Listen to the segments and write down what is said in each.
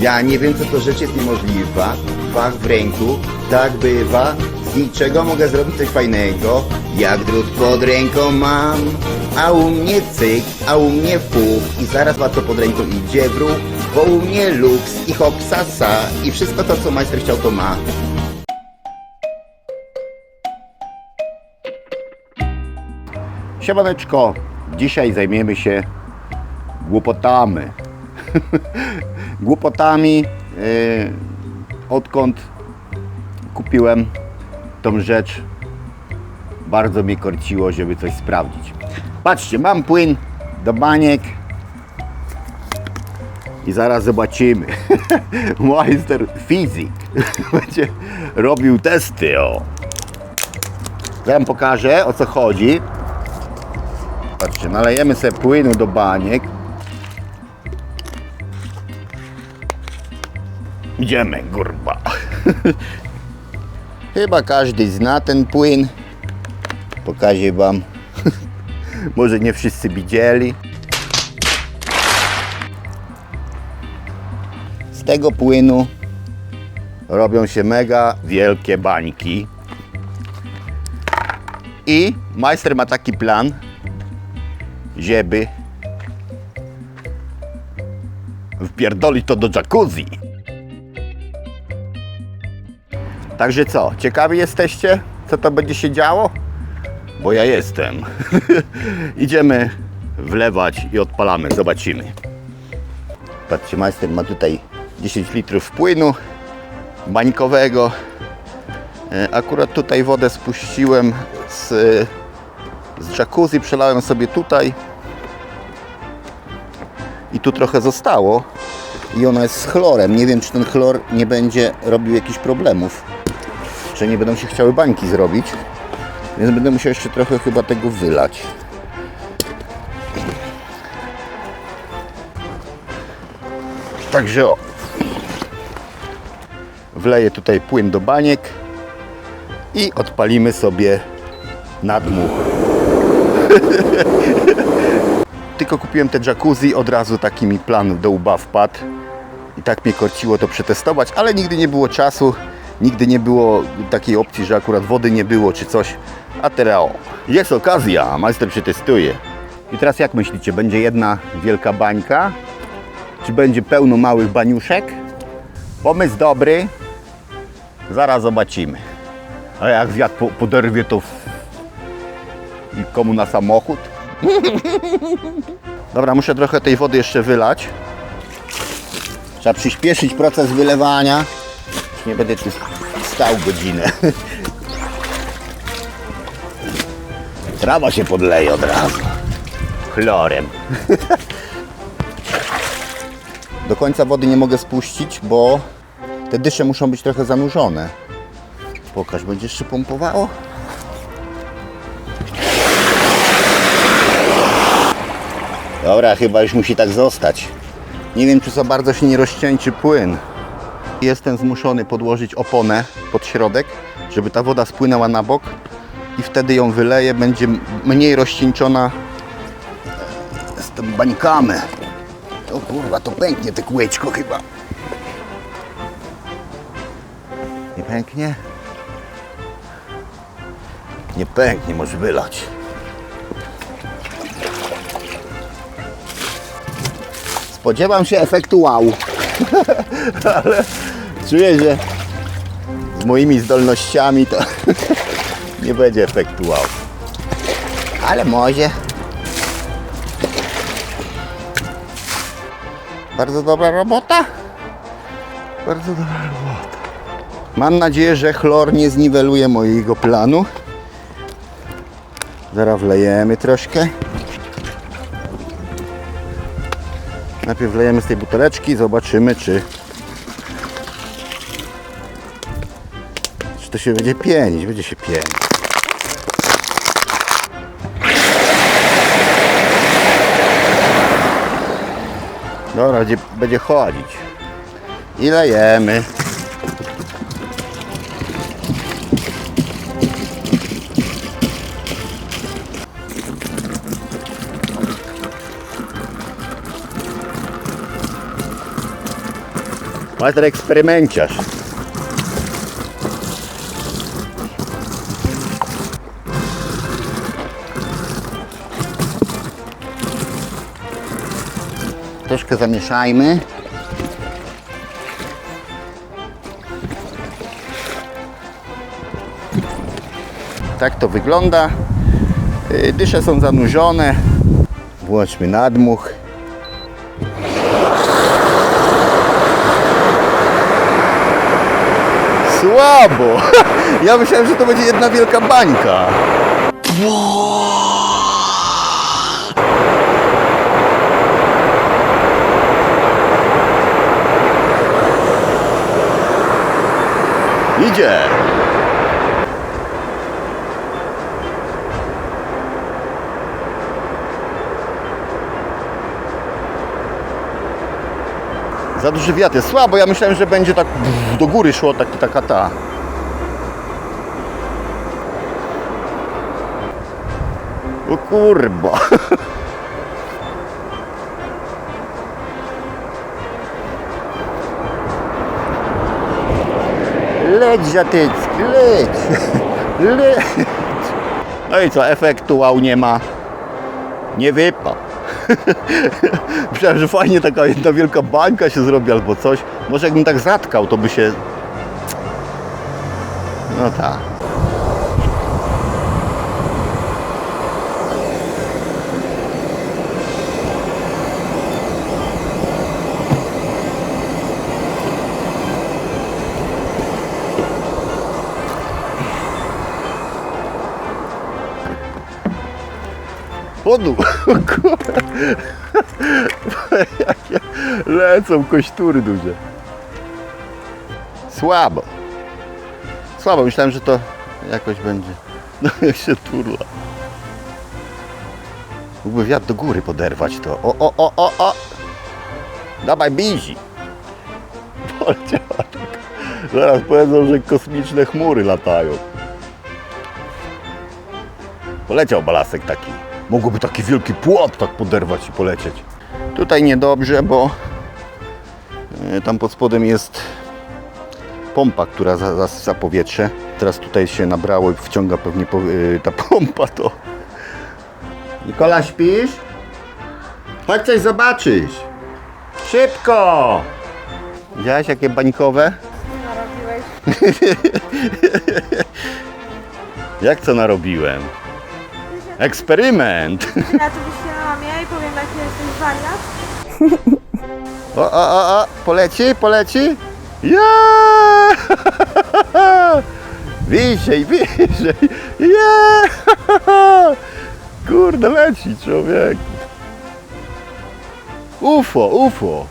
Ja nie wiem, co to rzecz jest niemożliwa. Fach w ręku, tak bywa. Z niczego mogę zrobić coś fajnego. Jak drut pod ręką mam. A u mnie cyk, a u mnie fuch. I zaraz łatwo pod ręką idzie w ruch. Bo u mnie luks i hop sasa. I wszystko to, co majster chciał, to ma. Siemaneczko, dzisiaj zajmiemy się głupotami. Głupotami, yy, odkąd kupiłem tą rzecz, bardzo mnie korciło, żeby coś sprawdzić. Patrzcie, mam płyn do baniek i zaraz zobaczymy. Majster fizyk będzie robił testy, o. Zaraz pokażę, o co chodzi. Patrzcie, nalejemy sobie płynu do baniek. Idziemy, kurwa. Chyba każdy zna ten płyn. Pokażę wam. Może nie wszyscy widzieli. Z tego płynu robią się mega wielkie bańki. I majster ma taki plan, żeby wpierdolić to do jacuzzi. Także co, ciekawi jesteście, co to będzie się działo? Bo ja jestem. Idziemy wlewać i odpalamy, zobaczymy. Patrzcie, majster ma tutaj 10 litrów płynu bańkowego. E, Akurat tutaj wodę spuściłem z z jacuzzi przelałem sobie tutaj i tu trochę zostało i ona jest z chlorem. Nie wiem, czy ten chlor nie będzie robił jakichś problemów, że nie będą się chciały bańki zrobić, więc będę musiał jeszcze trochę chyba tego wylać. Także o. Wleję tutaj płyn do baniek i odpalimy sobie nadmuch. Tylko kupiłem te jacuzzi, od razu taki mi plan do łba wpadł. I tak mnie korciło to przetestować, ale nigdy nie było czasu, nigdy nie było takiej opcji, że akurat wody nie było czy coś. A teraz jest okazja, majster przetestuje. I teraz jak myślicie, będzie jedna wielka bańka? Czy będzie pełno małych baniuszek? Pomysł dobry. Zaraz zobaczymy. A jak wiatr po- poderwie to w i komu na samochód. Dobra, muszę trochę tej wody jeszcze wylać. Trzeba przyspieszyć proces wylewania. Nie będę tu stał godzinę. Trawa się podleje od razu. Chlorem. Do końca wody nie mogę spuścić, bo te dysze muszą być trochę zanurzone. Pokaż, będzie jeszcze pompowało? Dobra, chyba już musi tak zostać. Nie wiem, czy za bardzo się nie rozcięci płyn. Jestem zmuszony podłożyć oponę pod środek, żeby ta woda spłynęła na bok i wtedy ją wyleję, będzie mniej rozcieńczona z tym bańkami. O kurwa, to pęknie te kółeczko chyba. Nie pęknie? Nie pęknie, może wylać. Spodziewam się efektu wow. Ale czuję, że z moimi zdolnościami to nie będzie efektu wow. Ale może. Bardzo dobra robota. Bardzo dobra robota. Mam nadzieję, że chlor nie zniweluje mojego planu. Zaraz wlejemy troszkę. Najpierw wlejemy z tej buteleczki, zobaczymy czy to się będzie pienić, będzie się pienić. Dobra, będzie, będzie chodzić. I lejemy. Majster eksperymenciarz. Zamieszajmy. Tak to wygląda. Y, Dysze są zanurzone. Włączmy nadmuch. Słabo! Ja myślałem, że to będzie jedna wielka bańka. Idzie! Za duży wiatr jest słabo. Ja myślałem, że będzie tak do góry szło taki, taka ta. O kurba. Leć Żatycki, leć. Leć. No i co, efektu wow nie ma. Nie wypadł. Myślałem, że fajnie taka jedna wielka bańka się zrobi albo coś. Może jakbym tak zatkał, to by się... No tak. Chodu! Jakie lecą kościury duże. Słabo. Słabo. Myślałem, że to jakoś będzie. No jak się turla. Mógłby wiatr do góry poderwać to. O, o, o, o, o! Dawaj, bizi! Poleciała tak. Zaraz powiedzą, że kosmiczne chmury latają. Poleciał balasek taki. Mógłby taki wielki płot tak poderwać i polecieć. Tutaj niedobrze, bo e, tam pod spodem jest pompa, która za- zasysa powietrze. Teraz tutaj się nabrało i wciąga pewnie e, ta pompa to. Nikola, śpisz? Chodź coś zobaczyć. Szybko! Widziałeś jakie bańkowe? narobiłeś? Jak co narobiłem? Eksperyment! Ja tu wyślę mamie i powiem jaki jesteś wariat. O, o, o, o, poleci, poleci. Ja! Wyżej, wyżej. Ja! Kurde, leci człowiek. UFO, UFO.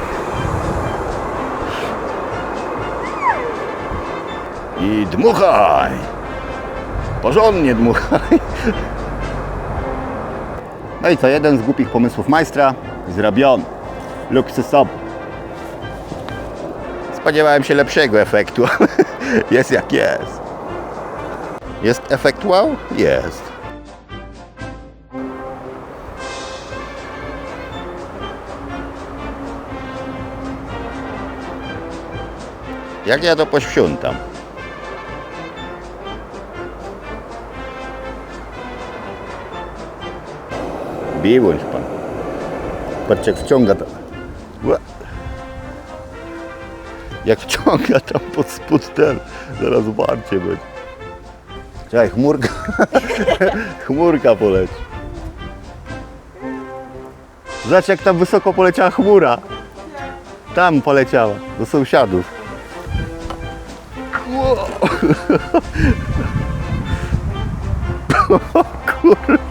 I dmuchaj. Porządnie dmuchaj. No i co, jeden z głupich pomysłów majstra zrobiony. Luksusowy. Spodziewałem się lepszego efektu. jest jak jest. Jest efekt wow? Jest. Jak ja to poświętam? Biłość pan. Patrz jak wciąga. Ła. Jak wciąga tam pod spód ten, zaraz warcie będzie. Czekaj, chmurka. chmurka poleci. Zobacz jak tam wysoko poleciała chmura. Tam poleciała, do sąsiadów. Kurde.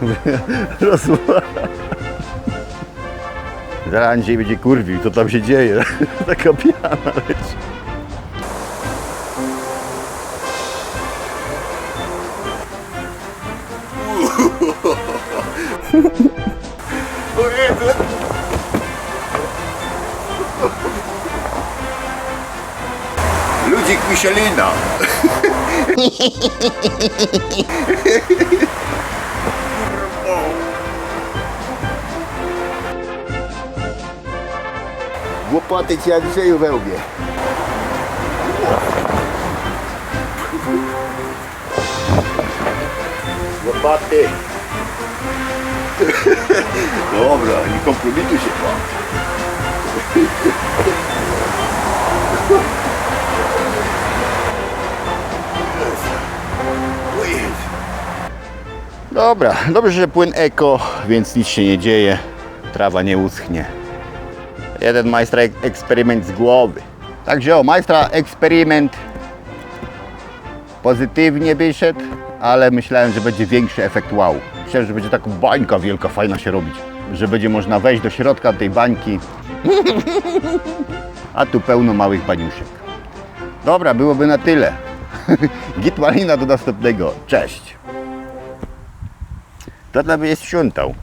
Rozwala. Zaraz Andrzej będzie kurwił, co tam się dzieje. Taka piana leci. O Jezu. Guzik Michelina. Ci jak grzeju we łbie. Łopaty. Dobra, nie kompromituj się pan. Dobra, dobrze, że płyn eko, więc nic się nie dzieje. Trawa nie uschnie. Jeden majstra ek- eksperyment z głowy. Także o, majstra eksperyment pozytywnie wyszedł, ale myślałem, że będzie większy efekt wow. Myślałem, że będzie taka bańka wielka, fajna się robić. Że będzie można wejść do środka tej bańki. A tu pełno małych baniuszek. Dobra, byłoby na tyle. Git malina do następnego. Cześć. To dla mnie jest siuntał.